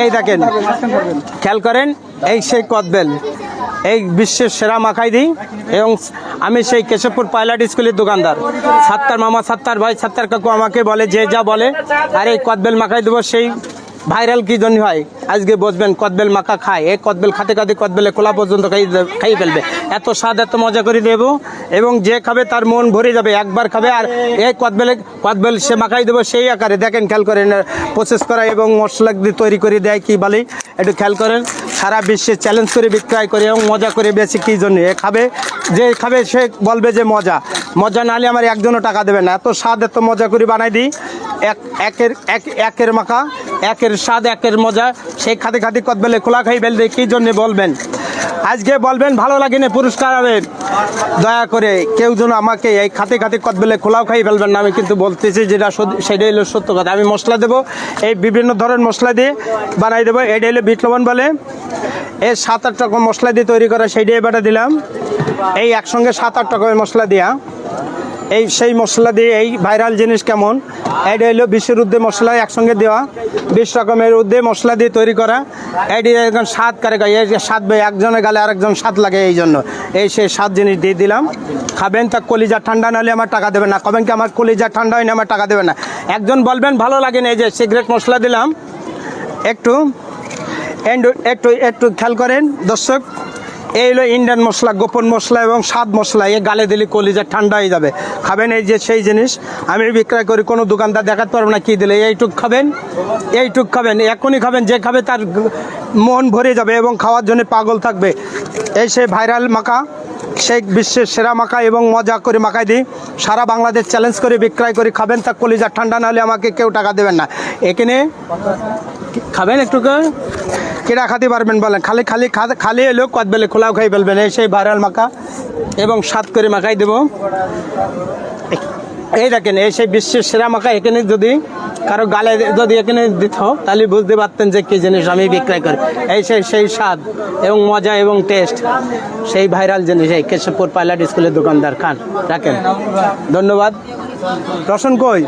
এই দেখেন, খেয়াল করেন, এই সেই কদবেল, এই বিশ্বের সেরা মাখাই দিই এবং আমি সেই কেশবপুর পাইলট স্কুলের দোকানদার। সাত্তার মামা, সাত্তার ভাই, সাত্তার কাকু আমাকে বলে, যে যা বলে, আর এই কদবেল মাখাই দেবো সেই ভাইরাল কি জন্য হয়? আজকে বসবেন, কদবেল মাখা খায়। এই কদবেল খাতে খাতে কদবেলে কোলা পর্যন্ত খাই ফেলবে। এত স্বাদ, এত মজা করে দেবো। এবং যে খাবে তার মন ভরে যাবে, একবার খাবে আর এই কদবেলে কদবেল সে মাখাই দেবো সেই আকারে। দেখেন, খেয়াল করেন প্রসেস করা এবং মশলা দিয়ে তৈরি করে দেয় কি বলে? একটু খেয়াল করেন, সারা বিশ্বে চ্যালেঞ্জ করে বিক্রয় করে এবং মজা করে বেশি কী জন্য? এ খাবে, যে খাবে সে বলবে যে মজা। মজা না হলে আমার একজনও টাকা দেবে না। এত স্বাদ, এত মজা করে বানাই দিই। এক, একের এক, একের মাখা, একের স্বাদ, একের মজা। সেই খাতে খাতে কদবেলে খোলা খাই ফেলবে কী জন্য বলবেন? আজকে বলবেন, ভালো লাগে না পুরস্কার হবে দয়া করে কেউ যেন আমাকে এই খাতে খাতে কদবেলে খোলাও খাই ফেলবেন না, আমি কিন্তু বলতেছি যেটা সেটাই হলো সত্য কথা। আমি মশলা দেবো, এই বিভিন্ন ধরনের মশলা দিয়ে বানাই দেবো। এটা হলো বিট লবণ বলে। এই সাত আট রকম মশলা দিয়ে তৈরি করা, সেইটাই এবারে দিলাম। এই একসঙ্গে সাত আট রকমের মশলা দেওয়া এই সেই মশলা দিয়ে এই ভাইরাল জিনিস কেমন? এটা হলো বিশের উদ্দে মশলা একসঙ্গে দেওয়া। বিশ রকমের উদ্দে মশলা দিয়ে তৈরি করা। এটি এখন স্বাদ কারে স্বাদ ভাই, একজনের গালে আরেকজন স্বাদ লাগে এই জন্য। এই সেই স্বাদ জিনিস দিয়ে দিলাম। খাবেন তা কলিজা ঠান্ডা নাহলে আমার টাকা দেবে না। কবেন কি আমার কলিজা ঠান্ডা হয় না আমার টাকা দেবে না। একজন বলবেন, ভালো লাগে না। এই যে সিগারেট মশলা দিলাম। একটু একটু একটু খেয়াল করেন, দর্শক। এই হলো ইন্ডিয়ান মশলা, গোপন মশলা এবং স্বাদ মশলা। এ গালে দিলে কলিজা ঠান্ডা হয়ে যাবে। খাবেন এই যে সেই জিনিস। আমি বিক্রয় করি, কোনো দোকানদার দেখাতে পারব না কি দিলে। এইটুক খাবেন এইটুক খাবেন, এখনই খাবেন, যে খাবে তার মন ভরে যাবে এবং খাওয়ার জন্য পাগল থাকবে। এই সেই ভাইরাল মাখা সেই বিশ্বের সেরা মাখা এবং মজা করে মাখাই দিই। সারা বাংলাদেশ চ্যালেঞ্জ করে বিক্রয় করে, খাবেন তা কলিজা ঠান্ডা না হলে আমাকে কেউ টাকা দেবেন না। এখানে খাবেন একটু? কেটা খাতে পারবেন বলেন? খালি খালি খালি এলেও কদবেলে খোলাও খাই ফেলবেন? এই সেই ভাইরাল মাখা এবং স্বাদ করে মাখাই দেবো। এই দেখেন, এই সেই বিশ্বের সেরা মাখা এখানে যদি কারও গালে যদি এখানে দিত, তাহলে বুঝতে পারতেন যে কি জিনিস আমি বিক্রয় করি। এই সেই সেই স্বাদ এবং মজা এবং টেস্ট সেই ভাইরাল জিনিস এই কেশবপুর পাইলট স্কুলের দোকানদার খান। রাখেন। ধন্যবাদ। রসন কই?